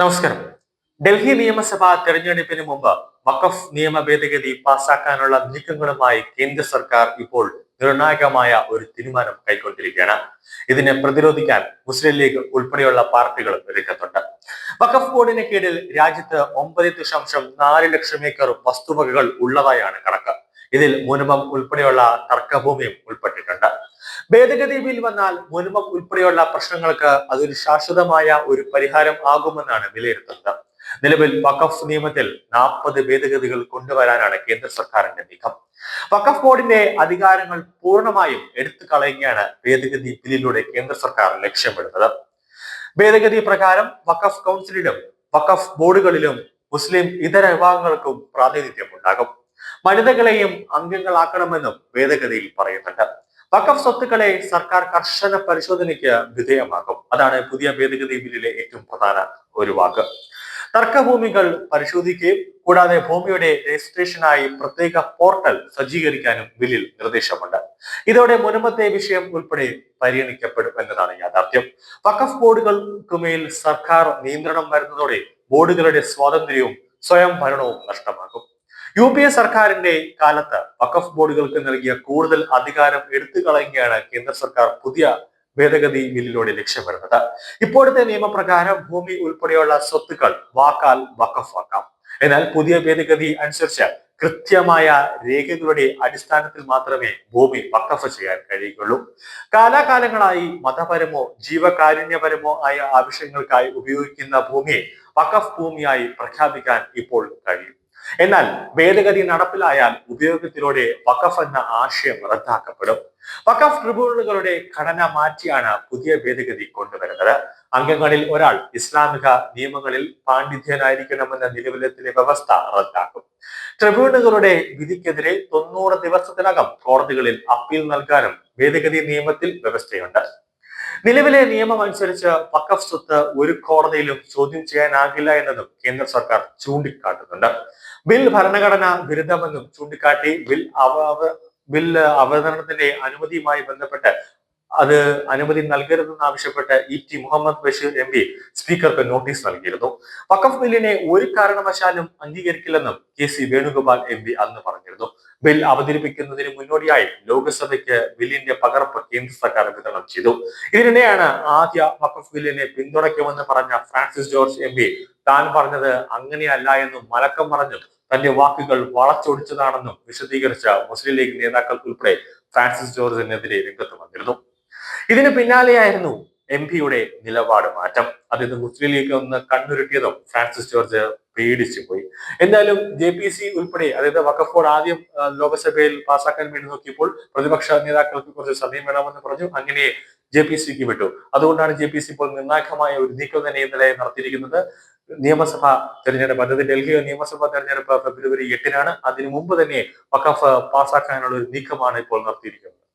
നമസ്കാരം. ഡൽഹി നിയമസഭാ തെരഞ്ഞെടുപ്പിന് മുമ്പ് വഖഫ് നിയമ ഭേദഗതി പാസാക്കാനുള്ള നീക്കങ്ങളുമായി കേന്ദ്ര സർക്കാർ ഇപ്പോൾ നിർണായകമായ ഒരു തീരുമാനം കൈക്കൊണ്ടിരിക്കുകയാണ്. ഇതിനെ പ്രതിരോധിക്കാൻ മുസ്ലിം ലീഗ് ഉൾപ്പെടെയുള്ള പാർട്ടികൾ രംഗത്തുണ്ട്. വഖഫ് ബോർഡിന് കീഴിൽ രാജ്യത്ത് ഒമ്പത് ദശാംശം നാല് ലക്ഷം ഏക്കർ വസ്തുവകകൾ ഉള്ളതായാണ് കണക്ക്. ഇതിൽ മുനമം ഉൾപ്പെടെയുള്ള തർക്കഭൂമിയും ഉൾപ്പെട്ടിട്ടുണ്ട്. ഭേദഗതി ബിൽ വന്നാൽ മുൻപം ഉൾപ്പെടെയുള്ള പ്രശ്നങ്ങൾക്ക് അതൊരു ശാശ്വതമായ ഒരു പരിഹാരം ആകുമെന്നാണ് വിലയിരുത്തുന്നത് നിലവിൽ വഖഫ് നിയമത്തിൽ നാൽപ്പത് ഭേദഗതികൾ കൊണ്ടുവരാനാണ് കേന്ദ്ര സർക്കാരിന്റെ നീക്കം. വഖഫ് ബോർഡിന്റെ അധികാരങ്ങൾ പൂർണമായും എടുത്തു കളയുകയാണ് ഭേദഗതി ബില്ലിലൂടെ കേന്ദ്ര സർക്കാർ ലക്ഷ്യമിടുന്നത്. ഭേദഗതി പ്രകാരം വഖഫ് കൗൺസിലിലും വഖഫ് ബോർഡുകളിലും മുസ്ലിം ഇതര വിഭാഗങ്ങൾക്കും പ്രാതിനിധ്യം ഉണ്ടാകും. വനിതകളെയും അംഗങ്ങളാക്കണമെന്നും ഭേദഗതിയിൽ പറയുന്നുണ്ട്. വഖഫ് സ്വത്തുക്കളെ സർക്കാർ കർശന പരിശോധനയ്ക്ക് വിധേയമാക്കും. അതാണ് പുതിയ ഭേദഗതി ബില്ലിലെ ഏറ്റവും പ്രധാന ഒരു വാക്ക്. തർക്കഭൂമികൾ പരിശോധിക്കുകയും കൂടാതെ ഭൂമിയുടെ രജിസ്ട്രേഷനായി പ്രത്യേക പോർട്ടൽ സജ്ജീകരിക്കാനും ബില്ലിൽ നിർദ്ദേശമുണ്ട്. ഇതോടെ മുനമ്പത്തെ വിഷയം ഉൾപ്പെടെ പരിഗണിക്കപ്പെടും എന്നതാണ് യാഥാർത്ഥ്യം. വഖഫ് ബോർഡുകൾക്കുമേൽ സർക്കാർ നിയന്ത്രണം വരുന്നതോടെ ബോർഡുകളുടെ സ്വാതന്ത്ര്യവും സ്വയം ഭരണവും നഷ്ടമാകും യു പി എ സർക്കാരിന്റെ കാലത്ത് വഖഫ് ബോർഡുകൾക്ക് നൽകിയ കൂടുതൽ അധികാരം എടുത്തു കളയുകയാണ് കേന്ദ്ര സർക്കാർ പുതിയ ഭേദഗതി ബില്ലിലൂടെ ലക്ഷ്യമിടുന്നത് ഇപ്പോഴത്തെ നിയമപ്രകാരം ഭൂമി ഉൾപ്പെടെയുള്ള സ്വത്തുക്കൾ വാക്കാൽ വഖഫാക്കാം. എന്നാൽ പുതിയ ഭേദഗതി അനുസരിച്ച് കൃത്യമായ രേഖകളുടെ അടിസ്ഥാനത്തിൽ മാത്രമേ ഭൂമി വഖഫ് ചെയ്യാൻ കഴിയുകയുള്ളൂ. കാലാകാലങ്ങളായി മതപരമോ ജീവകാരുണ്യപരമോ ആയ ആവശ്യങ്ങൾക്കായി ഉപയോഗിക്കുന്ന ഭൂമിയെ വഖഫ് ഭൂമിയായി പ്രഖ്യാപിക്കാൻ ഇപ്പോൾ കഴിയും. എന്നാൽ ഭേദഗതി നടപ്പിലായാൽ ഉപയോഗത്തിലൂടെ വഖഫ് എന്ന ആശയം റദ്ദാക്കപ്പെടും. വഖഫ് ട്രിബ്യൂണലുകളുടെ ഘടന മാറ്റിയാണ് പുതിയ ഭേദഗതി കൊണ്ടുവരുന്നത്. അംഗങ്ങളിൽ ഒരാൾ ഇസ്ലാമിക നിയമങ്ങളിൽ പാണ്ഡിത്യനായിരിക്കണമെന്ന നിലവിലത്തിലെ വ്യവസ്ഥ റദ്ദാക്കും. ട്രിബ്യൂണലുകളുടെ വിധിക്കെതിരെ തൊണ്ണൂറ് ദിവസത്തിനകം കോടതികളിൽ അപ്പീൽ നൽകാനും ഭേദഗതി നിയമത്തിൽ വ്യവസ്ഥയുണ്ട്. നിലവിലെ നിയമം അനുസരിച്ച് വഖഫ് സ്വത്ത് ഒരു കോടതിയിലും ചോദ്യം ചെയ്യാനാകില്ല എന്നതും കേന്ദ്ര സർക്കാർ ചൂണ്ടിക്കാട്ടുന്നുണ്ട്. ബിൽ ഭരണഘടന വിരുദ്ധമെന്നും ചൂണ്ടിക്കാട്ടി ബിൽ അവ ബിൽ അവതരണത്തിന്റെ അനുമതിയുമായി ബന്ധപ്പെട്ട് അത് അനുമതി നൽകരുതെന്ന് ആവശ്യപ്പെട്ട് E T Muhammad Basheer M P സ്പീക്കർക്ക് നോട്ടീസ് നൽകിയിരുന്നു. വഖഫ് ബില്ലിനെ ഒരു കാരണവശാലും അംഗീകരിക്കില്ലെന്നും K C Venugopal M P അന്ന് പറഞ്ഞിരുന്നു. ബിൽ അവതരിപ്പിക്കുന്നതിന് മുന്നോടിയായി ലോക്സഭയ്ക്ക് ബില്ലിന്റെ പകർപ്പ് കേന്ദ്ര സർക്കാർ വിതരണം ചെയ്തു. ഇതിനിടെയാണ് ആദ്യ വഖഫ് ബില്ലിനെ പിന്തുണയ്ക്കുമെന്ന് പറഞ്ഞ ഫ്രാൻസിസ് ജോർജ് എം പി താൻ പറഞ്ഞത് അങ്ങനെയല്ല എന്നും മലക്കം പറഞ്ഞു തന്റെ വാക്കുകൾ വളച്ചൊടിച്ചതാണെന്നും വിശദീകരിച്ച മുസ്ലിം ലീഗ് നേതാക്കൾ ഉൾപ്പെടെ ഫ്രാൻസിസ് ജോർജിനെതിരെ രംഗത്ത് വന്നിരുന്നു. ഇതിന് പിന്നാലെയായിരുന്നു എം പിയുടെ നിലപാട് മാറ്റം. അതായത് മുസ്ലിം ലീഗ് ഒന്ന് കണ്ണുരുട്ടിയതും ഫ്രാൻസിസ് ജോർജ് പേടിച്ചു പോയി. എന്തായാലും ജെ പി സി ഉൾപ്പെടെ അതായത് ബോർഡ് ആദ്യം ലോകസഭയിൽ പാസ്സാക്കാൻ വേണ്ടി നോക്കിയപ്പോൾ പ്രതിപക്ഷ നേതാക്കൾക്ക് കുറച്ച് സമയം വേണമെന്ന് പറഞ്ഞു. അങ്ങനെ ജെ പി സിക്ക് വിട്ടു. അതുകൊണ്ടാണ് ജെ പി സി ഇപ്പോൾ നിർണായകമായ ഒരു നീക്കം തന്നെ ഇന്നലെ നടത്തിയിരിക്കുന്നത്. നിയമസഭാ തെരഞ്ഞെടുപ്പ് അതായത് ഡൽഹി നിയമസഭാ തെരഞ്ഞെടുപ്പ് ഫെബ്രുവരി എട്ടിനാണ്. അതിനു മുമ്പ് തന്നെ വഖഫ് പാസ്സാക്കാനുള്ള ഒരു നീക്കമാണ് ഇപ്പോൾ നടത്തിയിരിക്കുന്നത്.